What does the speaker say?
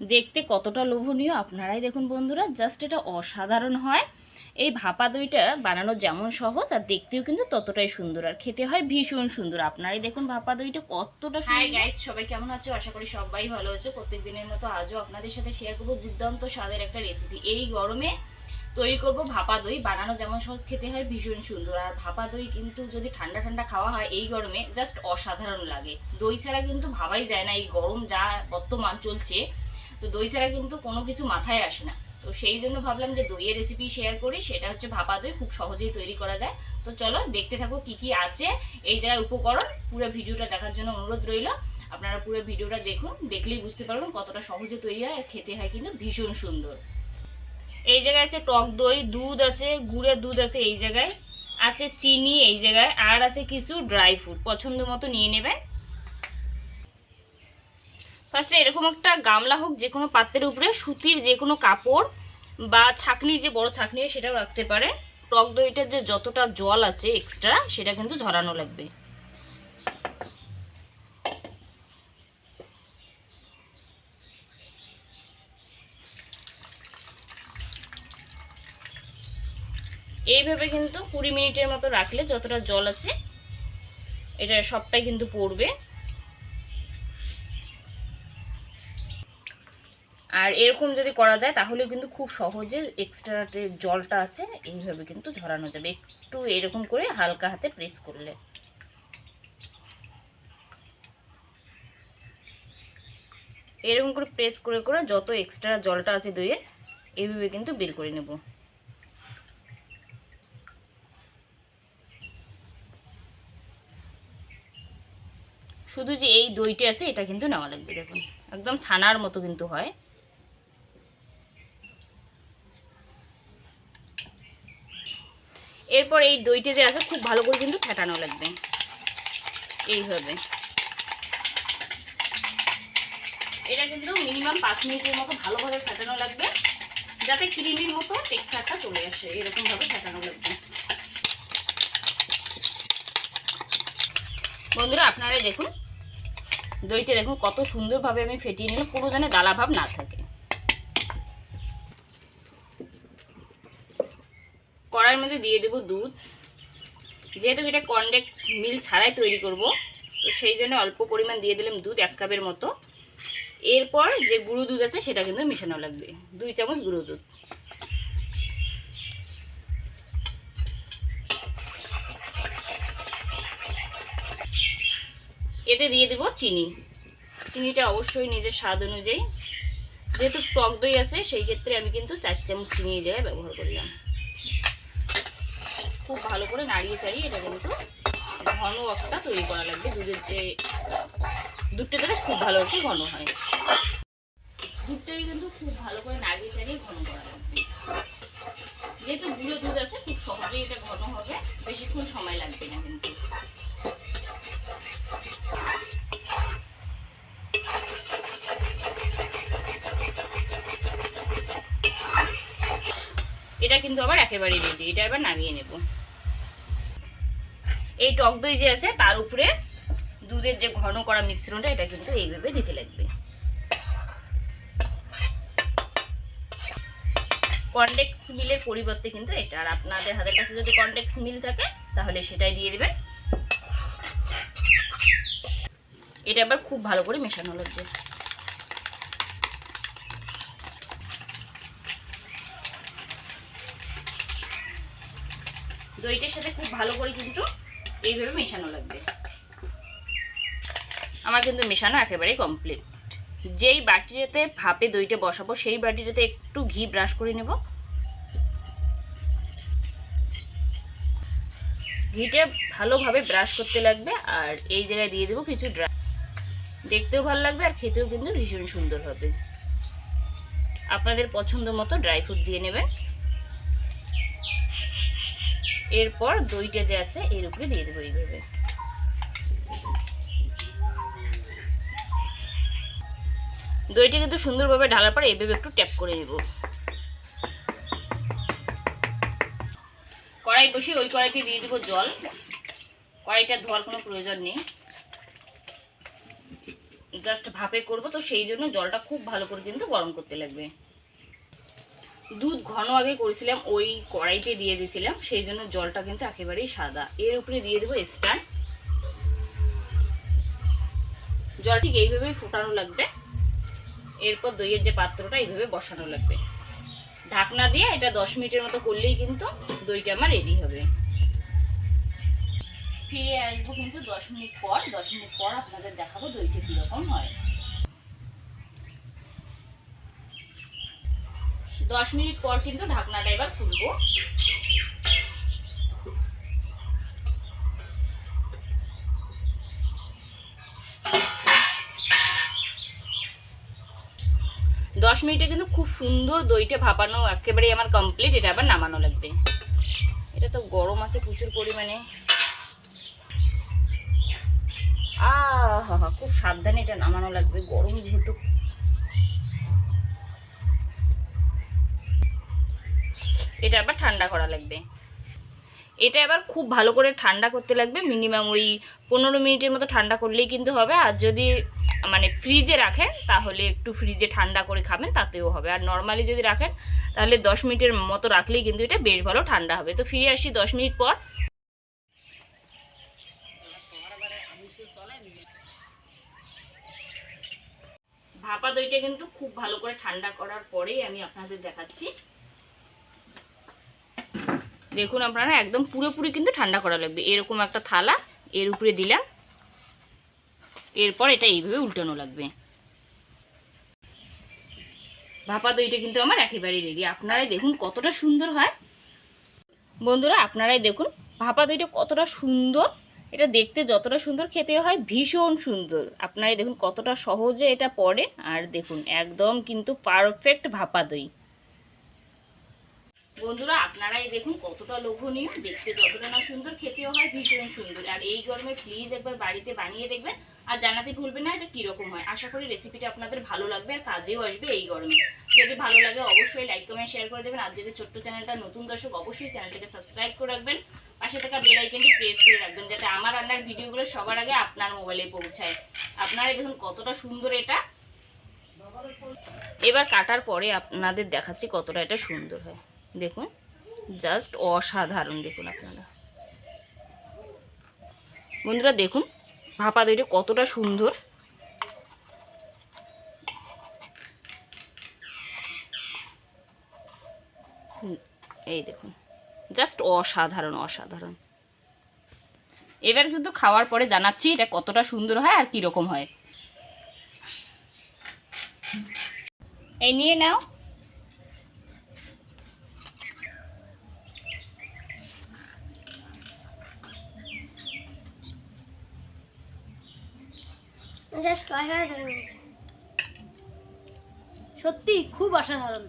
দেখতে কতটা লোভনীয় আপনারাই দেখুন বন্ধুরা জাস্ট এটা অসাধারণ হয়। এই ভাপা দইটা বানানো যেমন সহজ আর দেখতেও কিন্তু ততটাই সুন্দর আর খেতে হয় ভীষণ সুন্দর। আপনারাই দেখুন ভাপা দইটা কতটা হাই গাইস সবাই কেমন আছো? আশা করি সবাই ভালো আছো। প্রত্যেক দিনের মতো আজও আপনাদের সাথে শেয়ার করব দুর্দান্ত স্বাদের একটা রেসিপি এই গরমে তৈরি করব ভাপা দই। বানানো যেমন সহজ খেতে হয় ভীষণ সুন্দর। আর ভাপা দই কিন্তু যদি ঠান্ডা ঠান্ডা খাওয়া হয় এই গরমে জাস্ট অসাধারণ লাগে। দই ছাড়া কিন্তু ভাবাই যায় না। এই গরম যা বর্তমান চলছে তো দই ছাড়া কিন্তু কোনো কিছু মাথায় আসে না। তো সেই জন্য ভাবলাম যে দইয়ের রেসিপি শেয়ার করি, সেটা হচ্ছে ভাপা দই, খুব সহজেই তৈরি করা যায়। তো চলো দেখতে থাকো কি কি আছে এই জায়গায় উপকরণ। পুরো ভিডিওটা দেখার জন্য অনুরোধ রইল। আপনারা পুরো ভিডিওটা দেখুন, দেখলেই বুঝতে পারবেন কতটা সহজে তৈরি হয় খেতে হয় কিন্তু ভীষণ সুন্দর। এই জায়গায় আছে টক দই, দুধ আছে, গুড়ের দুধ আছে এই জায়গায়। আছে চিনি এই জায়গায়, আর আছে কিছু ড্রাই ফ্রুট পছন্দ মতো নিয়ে নেবেন। ফার্স্টে এরকম একটা গামলা হোক, যে কোনো পাত্রের উপরে সুতির যে কোনো কাপড় বা ছাকনি, যে বড় ছাকনি সেটাও রাখতে পারে। টক দইটার যে যতটা জল আছে এক্সট্রা সেটা কিন্তু ঝরানো লাগবে। এইভাবে কিন্তু কুড়ি মিনিটের মতো রাখলে যতটা জল আছে, এটা সবটাই কিন্তু পড়বে। আর এরকম যদি করা যায় তাহলে কিন্তু খুব সহজে এক্সট্রা যে জলটা আছে, এইভাবে কিন্তু ঝরানো যাবে। একটু এরকম করে হালকা হাতে প্রেস করলে। এরকম করে প্রেস করে করে যত এক্সট্রা জলটা আছে দইয়ের এইভাবে কিন্তু বের করে নেব। শুধু যে এই দইটা আছে, এটা কিন্তু নেওয়া লাগবে, দেখুন। একদম ছানার মতো কিন্তু হয়। এরপর এই দইটা যে আছে, খুব ভালো করে কিন্তু ফেটানো লাগবে। এইভাবে। এটা কিন্তু মিনিমাম পাঁচ মিনিটের মতো ভালোভাবে ফেটানো লাগবে, যাতে ক্রিমির মতো টেক্সচারটা চলে আসে, এরকমভাবে ফেটানো লাগবে। বন্ধুরা, আপনারা দেখুন, দইটা দেখুন কত সুন্দরভাবে আমি ফেটিয়ে নিলাম, কোনো যেন দালা ভাব না থাকে। কড়াইয়ের মধ্যে দিয়ে দেবো দুধ। যেহেতু এটা কনডেক্স মিল ছাড়াই তৈরি করব, তো সেই জন্য অল্প পরিমাণ দিয়ে দিলাম দুধ এক কাপের মতো। এরপর যে গুঁড়ো দুধ আছে সেটা কিন্তু মেশানো লাগবে, দুই চামচ গুঁড়ো দুধ। এতে দিয়ে দেবো চিনি। চিনিটা অবশ্যই নিজের স্বাদ অনুযায়ী, যেহেতু টক দই আছে, সেই ক্ষেত্রে আমি কিন্তু চার চামচ চিনি এই জায়গায় ব্যবহার করলাম। খুব ভালো করে নাড়িয়ে চাড়িয়ে এটা কিন্তু ঘন একটা তৈরি করা লাগবে। দুধের যে দুধটা দিলে খুব ভালো একটু ঘন হয়। দুধটাকে কিন্তু খুব ভালো করে নাড়িয়ে চাড়িয়ে ঘন করা লাগবে। যেহেতু গুঁড়ো দুধ আছে, খুব সহজেই এটা ঘন হবে। বেশিক্ষণ সময় লাগবে না কিন্তু। এটা কিন্তু আবার একেবারেই রেডি এটা এবার নামিয়ে নেব। এই টক দই যে আছে, তার উপরে দুধের যে ঘন করা মিশ্রণটা, এটা কিন্তু এইভাবে দিতে লাগবে। কন্ডেক্স মিলের পরিবর্তে কিন্তু এটা, আর আপনাদের হাতের কাছে যদি কন্ডেক্স মিল থাকে, তাহলে সেটাই দিয়ে দেবেন। এটা আবার খুব ভালো করে মেশানো লাগবে। দইটার সাথে খুব ভালো করে কিন্তু এইভাবে মেশানো লাগবে। আমার কিন্তু মেশানো একেবারেই কমপ্লিট যেই বাটিটাতে ভাপে দইটা বসাবো, সেই বাটিটাতে একটু ঘি ব্রাশ করে নেব। ঘিটা ভালোভাবে ব্রাশ করতে লাগবে আর এই জায়গায় দিয়ে দেবো কিছু ড্রাই দেখতেও ভালো লাগবে আর খেতেও কিন্তু ভীষণ সুন্দর হবে। আপনাদের পছন্দ মতো ড্রাই ফ্রুট দিয়ে নেবেন। এরপর দইটা যে আছে, এর উপরে দিয়ে দেবো এইভাবে। দইটা কিন্তু সুন্দরভাবে ঢালার পর এইভাবে একটু ট্যাপ করে নেব। কড়াই বসিয়ে ওই কড়াইতে দিয়ে দেবো জল। কড়াইটা ধোয়ার কোনো প্রয়োজন নেই। জাস্ট ভাপে করব, তো সেই জন্য জলটা খুব ভালো করে কিন্তু গরম করতে লাগবে। দুধ ঘন আগে করেছিলাম, ওই কড়াইতে দিয়ে দিয়েছিলাম, সেই জন্য জলটা কিন্তু একেবারেই সাদা। এর উপরে দিয়ে দেবো স্ট্যান্ড জল ঠিক এইভাবেই ফোটানো লাগবে। এরপর দইয়ের যে পাত্রটা, এইভাবে বসানো লাগবে। ঢাকনা দিয়ে এটা দশ মিনিটের মতো করলেই কিন্তু দইটা আমার রেডি হবে। ফিরে আসব কিন্তু দশ মিনিট পর। দশ মিনিট পর আপনাদের দেখাবো দইটা কীরকম হয়। দশ মিনিট পর কিন্তু ঢাকনাটা এবার খুলবো। দশ মিনিটে কিন্তু খুব সুন্দর দইটা ভাপানো একেবারে আমার কমপ্লিট এটা আবার নামানো লাগবে। এটা তো গরম আছে প্রচুর পরিমাণে। আহা, খুব সাবধানে এটা নামানো লাগবে, গরম যেহেতু এটা আবার ঠান্ডা করা লাগবে। এটা এবার খুব ভালো করে ঠান্ডা করতে লাগবে। মিনিমাম ওই পনেরো মিনিটের মতো ঠান্ডা করলেই কিন্তু হবে। আর যদি মানে ফ্রিজে রাখেন, তাহলে একটু ফ্রিজে ঠান্ডা করে খাবেন, তাতেও হবে। আর নর্মালি যদি রাখেন, তাহলে দশ মিনিটের মতো রাখলেই কিন্তু এটা বেশ ভালো ঠান্ডা হবে। তো ফিরে আসি দশ মিনিট পর। ভাপা দইটা কিন্তু খুব ভালো করে ঠান্ডা করার পরেই আমি আপনাদের দেখাচ্ছি। দেখুন আপনারা, একদম পুরোপুরি কিন্তু ঠান্ডা করা লাগবে। এরকম একটা থালা, এর উপরে দিলাম। এরপর এটা এইভাবে উল্টানো লাগবে। ভাপা দইটা কিন্তু আমার একেবারেই রেডি আপনারাই দেখুন কতটা সুন্দর হয়। বন্ধুরা, আপনারাই দেখুন ভাপা দইটা কতটা সুন্দর। এটা দেখতে যতটা সুন্দর খেতে হয় ভীষণ সুন্দর। আপনারাই দেখুন কতটা সহজে এটা পড়ে। আর দেখুন, একদম কিন্তু পারফেক্ট ভাপা দই। বন্ধুরা, আপনারাই দেখুন কতটা লোভনীয়। দেখতে যতটা না সুন্দর, খেতেও হয় ভীষণ সুন্দর। আর এই গরমে প্লিজ একবার বাড়িতে বানিয়ে দেখবেন আর জানাতে ভুলবেন না, এটা কীরকম হয়। আশা করি রেসিপিটা আপনাদের ভালো লাগবে আর কাজেও আসবে এই গরমে। যদি ভালো লাগে অবশ্যই লাইক কমেন্ট শেয়ার করে দেবেন। আর যদি ছোট্ট চ্যানেলটা নতুন দর্শক, অবশ্যই চ্যানেলটাকে সাবস্ক্রাইব করে রাখবেন। পাশে থাকা বেল আইকনটি প্রেস করে রাখবেন, যাতে আমার রান্নার ভিডিওগুলো সবার আগে আপনার মোবাইলে পৌঁছায়। আপনারাই দেখুন কতটা সুন্দর এটা। এবার কাটার পরে আপনাদের দেখাচ্ছি কতটা এটা সুন্দর হয়। দেখুন জাস্ট অসাধারণ দেখুন আপনারা। বন্ধুরা দেখুন, ভাপা দইটা কতটা সুন্দর। এই দেখুন জাস্ট অসাধারণ অসাধারণ। এবার কিন্তু খাওয়ার পরে জানাচ্ছি এটা কতটা সুন্দর হয় আর কীরকম হয়। এই নিয়ে নাও। জাস্ট অসাধারণ সত্যি খুব অসাধারণ।